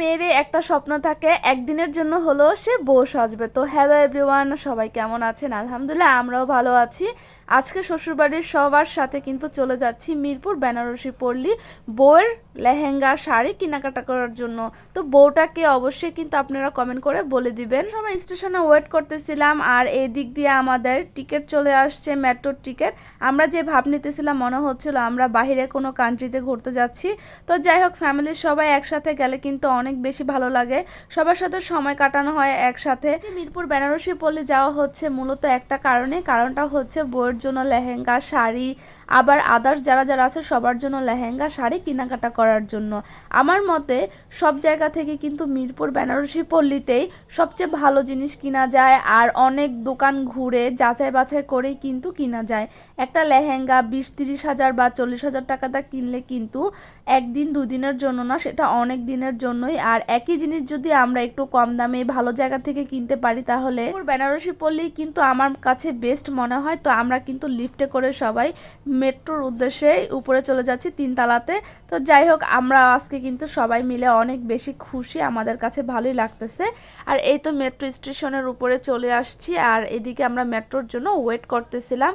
মেয়েরই একটা স্বপ্ন থাকে, একদিনের জন্য হলেও সে বউ সাজবে। তো হ্যালো এভরিওয়ান সবাই কেমন আছেন? আলহামদুলিল্লাহ, আমরাও ভালো আছি। আজকে শ্বশুরবাড়ির সবার সাথে কিন্তু চলে যাচ্ছি মিরপুর বেনারসি পল্লী বউয়ের লেহেঙ্গা শাড়ি কেনাকাটা করার জন্য। তো বউটাকে অবশ্যই কিন্তু আপনারা কমেন্ট করে বলে দিবেন। সবাই স্টেশনে ওয়েট করতেছিলাম আর এই দিক দিয়ে আমাদের টিকিট চলে আসছে মেট্রোর টিকিট আমরা যে ভাব নিতেছিলাম মনে হচ্ছিল আমরা বাইরে কোনো কান্ট্রিতে ঘুরতে যাচ্ছি। তো যাই হোক ফ্যামিলির সবাই একসাথে গেলে কিন্তু অনেক বেশি ভালো লাগে। সবার সাথে সময় কাটানো হয় একসাথে। মিরপুর, বেনারসি পল্লী যাওয়া হচ্ছে মূলত একটা কারণে। কারণটা হচ্ছে বউয়ের জন্য লেহেঙ্গা শাড়ি, আবার আদার্স যারা যারা আছে সবার জন্য লেহেঙ্গা শাড়ি কেনাকাটা করার জন্য। আমার মতে সব জায়গা থেকে কিন্তু মিরপুর, বেনারসি পল্লীতেই সবচেয়ে ভালো জিনিস কিনা যায় আর অনেক দোকান ঘুরে যাচাই বাছাই করেই কিন্তু কিনা যায়। একটা লেহেঙ্গা বিশ তিরিশ হাজার বা চল্লিশ হাজার টাকাটা কিনলে কিন্তু একদিন দুদিনের জন্য না, সেটা অনেক দিনের জন্যই আর একই জিনিস যদি আমরা একটু কম দামে ভালো জায়গা থেকে কিনতে পারি তাহলে বেনারসি পল্লী কিন্তু আমার কাছে বেস্ট মনে হয়। তো আমরা কিন্তু লিফটে করে সবাই মেট্রোর উদ্দেশ্যে উপরে চলে যাচ্ছি তিনতলাতে তো যাই হোক, আমরা আজকে কিন্তু সবাই মিলে অনেক বেশি খুশি। আমাদের কাছে ভালোই লাগতেছে। আর এই তো মেট্রো স্টেশনের উপরে চলে আসছি আর এদিকে আমরা মেট্রোর জন্য ওয়েট করতেছিলাম।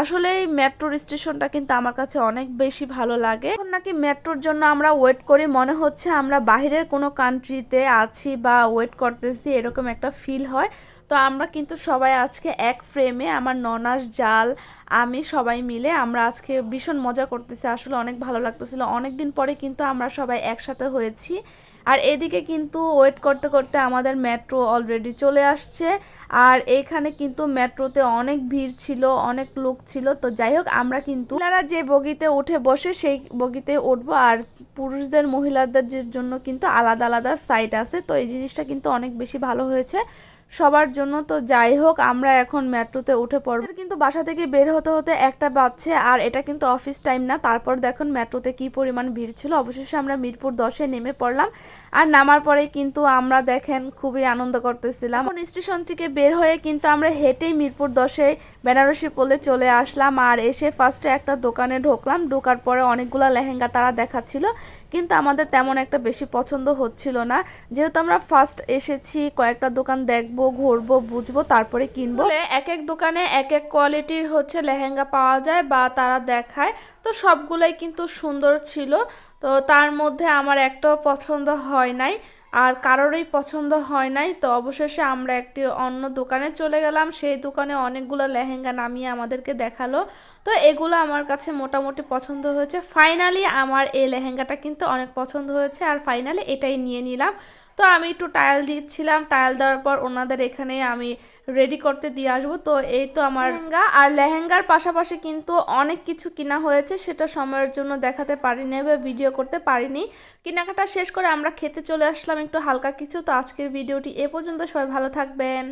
আসলে এই মেট্রোর স্টেশনটা কিন্তু আমার কাছে অনেক বেশি ভালো লাগে। এখন নাকি মেট্রোর জন্য আমরা ওয়েট করি। মনে হচ্ছে আমরা বাহিরের কোনো কান্ট্রিতে আছি বা ওয়েট করতেছি, এরকম একটা ফিল হয়। তো আমরা কিন্তু সবাই আজকে এক ফ্রেমে আমার ননাস জাল, আমি সবাই মিলে আমরা আজকে ভীষণ মজা করতেছি। আসলে অনেক ভালো লাগতেছিল। অনেক দিন পরে কিন্তু আমরা সবাই একসাথে হয়েছি। আর এদিকে কিন্তু ওয়েট করতে করতে আমাদের মেট্রো অলরেডি চলে আসছে। আর এখানে কিন্তু মেট্রোতে অনেক ভিড় ছিল, অনেক লোক ছিল। তো যাই হোক, আমরা কিন্তু মহিলারা যে বগিতে উঠে বসে, সেই বগিতে উঠবো। আর পুরুষদের মহিলাদের জন্য কিন্তু আলাদা আলাদা সাইট আছে, তো এই জিনিসটা কিন্তু অনেক বেশি ভালো হয়েছে। সবার জন্য। তো যাই হোক, আমরা এখন মেট্রোতে উঠে পড়ব। কিন্তু বাসা থেকে বের হতে হতে একটা বাজছে, আর এটা কিন্তু অফিস টাইম না। তারপর দেখুন মেট্রোতে কি পরিমাণ ভিড় ছিল। অবশেষে আমরা মিরপুর দশে নেমে পড়লাম। আর নামার পরে কিন্তু আমরা দেখেন খুবই আনন্দ করতেছিলাম। স্টেশন থেকে বের হয়ে কিন্তু আমরা হেঁটেই মিরপুর দশে বেনারসি পলে চলে আসলাম। আর এসে ফার্স্টে একটা দোকানে ঢোকলাম। ঢোকার পরে অনেকগুলো লেহেঙ্গা তারা দেখাচ্ছিল। কিন্তু আমাদের তেমন একটা বেশি পছন্দ হচ্ছিল না। যেহেতু আমরা ফার্স্ট এসেছি, কয়েকটা দোকান দেখব, ঘুরবো, বুঝব, তারপরে কিনবো। এক এক দোকানে এক এক কোয়ালিটির হচ্ছে লেহেঙ্গা পাওয়া যায় বা তারা দেখায়। তো সবগুলাই কিন্তু সুন্দর ছিল। তো তার মধ্যে আমার একটাও পছন্দ হয় নাই। আর কারোরই পছন্দ হয় নাই, তো অবশেষে আমরা একটি অন্য দোকানে চলে গেলাম। সেই দোকানে অনেকগুলো লেহেঙ্গা নামিয়ে আমাদেরকে দেখাল। তো এগুলো আমার কাছে মোটামুটি পছন্দ হয়েছে। ফাইনালি আমার এই লেহেঙ্গাটা কিন্তু অনেক পছন্দ হয়েছে আর ফাইনালি এটাই নিয়ে নিলাম। তো আমি একটু টায়াল দিচ্ছিলাম। টায়াল দেওয়ার পর ওনাদের এখানে আমি রেডি করতে দিয়ে আসব। তো এই তো আমার লেহেঙ্গা, আর লেহেঙ্গার পাশাপাশি কিন্তু অনেক কিছু কিনা হয়েছে, সেটা সময়ের জন্য দেখাতে পারিনি বা ভিডিও করতে পারিনি। কেনাকাটা শেষ করে আমরা খেতে চলে আসলাম একটু হালকা কিছু। তো আজকের ভিডিওটি এ পর্যন্ত। সবাই ভালো থাকবেন।